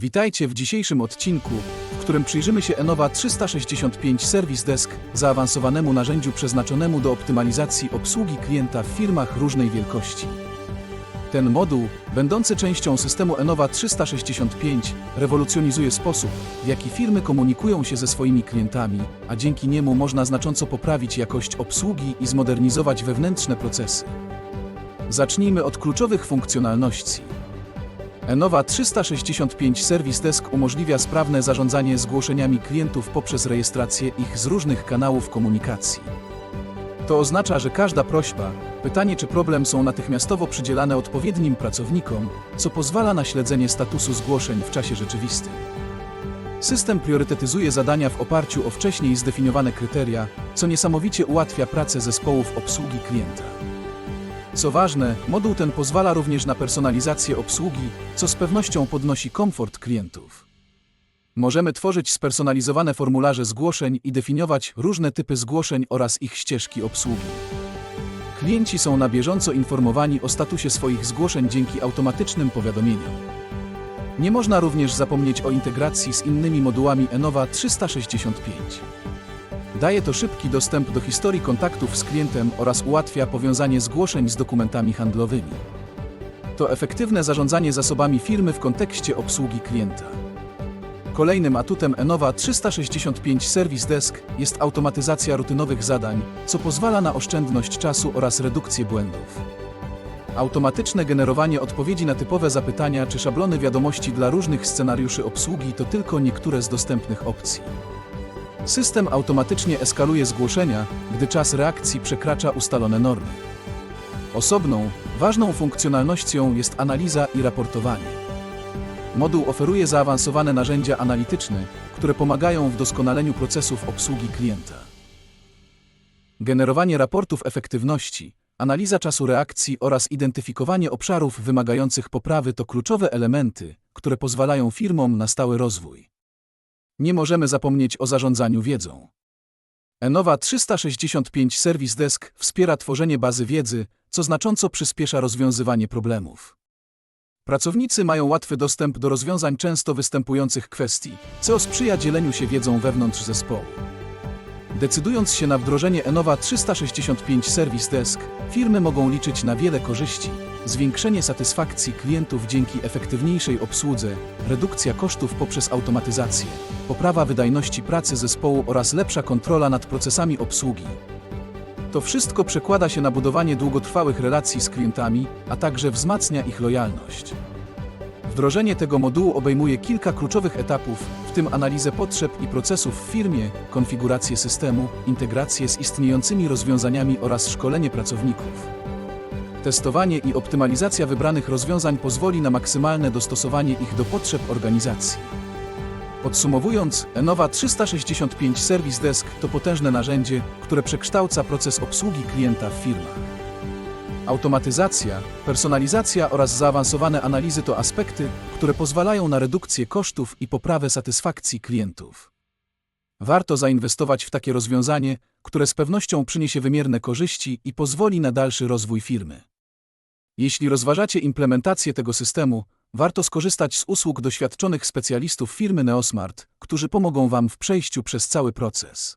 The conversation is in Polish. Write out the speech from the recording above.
Witajcie w dzisiejszym odcinku, w którym przyjrzymy się Enova 365 Service Desk, zaawansowanemu narzędziu przeznaczonemu do optymalizacji obsługi klienta w firmach różnej wielkości. Ten moduł, będący częścią systemu Enova 365, rewolucjonizuje sposób, w jaki firmy komunikują się ze swoimi klientami, a dzięki niemu można znacząco poprawić jakość obsługi i zmodernizować wewnętrzne procesy. Zacznijmy od kluczowych funkcjonalności. Enova 365 Service Desk umożliwia sprawne zarządzanie zgłoszeniami klientów poprzez rejestrację ich z różnych kanałów komunikacji. To oznacza, że każda prośba, pytanie czy problem są natychmiastowo przydzielane odpowiednim pracownikom, co pozwala na śledzenie statusu zgłoszeń w czasie rzeczywistym. System priorytetyzuje zadania w oparciu o wcześniej zdefiniowane kryteria, co niesamowicie ułatwia pracę zespołów obsługi klienta. Co ważne, moduł ten pozwala również na personalizację obsługi, co z pewnością podnosi komfort klientów. Możemy tworzyć spersonalizowane formularze zgłoszeń i definiować różne typy zgłoszeń oraz ich ścieżki obsługi. Klienci są na bieżąco informowani o statusie swoich zgłoszeń dzięki automatycznym powiadomieniom. Nie można również zapomnieć o integracji z innymi modułami Enova 365. Daje to szybki dostęp do historii kontaktów z klientem oraz ułatwia powiązanie zgłoszeń z dokumentami handlowymi. To efektywne zarządzanie zasobami firmy w kontekście obsługi klienta. Kolejnym atutem Enova 365 Service Desk jest automatyzacja rutynowych zadań, co pozwala na oszczędność czasu oraz redukcję błędów. Automatyczne generowanie odpowiedzi na typowe zapytania czy szablony wiadomości dla różnych scenariuszy obsługi to tylko niektóre z dostępnych opcji. System automatycznie eskaluje zgłoszenia, gdy czas reakcji przekracza ustalone normy. Osobną, ważną funkcjonalnością jest analiza i raportowanie. Moduł oferuje zaawansowane narzędzia analityczne, które pomagają w doskonaleniu procesów obsługi klienta. Generowanie raportów efektywności, analiza czasu reakcji oraz identyfikowanie obszarów wymagających poprawy to kluczowe elementy, które pozwalają firmom na stały rozwój. Nie możemy zapomnieć o zarządzaniu wiedzą. Enova 365 Service Desk wspiera tworzenie bazy wiedzy, co znacząco przyspiesza rozwiązywanie problemów. Pracownicy mają łatwy dostęp do rozwiązań często występujących kwestii, co sprzyja dzieleniu się wiedzą wewnątrz zespołu. Decydując się na wdrożenie Enova 365 Service Desk, firmy mogą liczyć na wiele korzyści, zwiększenie satysfakcji klientów dzięki efektywniejszej obsłudze, redukcja kosztów poprzez automatyzację, poprawa wydajności pracy zespołu oraz lepsza kontrola nad procesami obsługi. To wszystko przekłada się na budowanie długotrwałych relacji z klientami, a także wzmacnia ich lojalność. Wdrożenie tego modułu obejmuje kilka kluczowych etapów, w tym analizę potrzeb i procesów w firmie, konfigurację systemu, integrację z istniejącymi rozwiązaniami oraz szkolenie pracowników. Testowanie i optymalizacja wybranych rozwiązań pozwoli na maksymalne dostosowanie ich do potrzeb organizacji. Podsumowując, Enova 365 Service Desk to potężne narzędzie, które przekształca proces obsługi klienta w firmach. Automatyzacja, personalizacja oraz zaawansowane analizy to aspekty, które pozwalają na redukcję kosztów i poprawę satysfakcji klientów. Warto zainwestować w takie rozwiązanie, które z pewnością przyniesie wymierne korzyści i pozwoli na dalszy rozwój firmy. Jeśli rozważacie implementację tego systemu, warto skorzystać z usług doświadczonych specjalistów firmy Neosmart, którzy pomogą Wam w przejściu przez cały proces.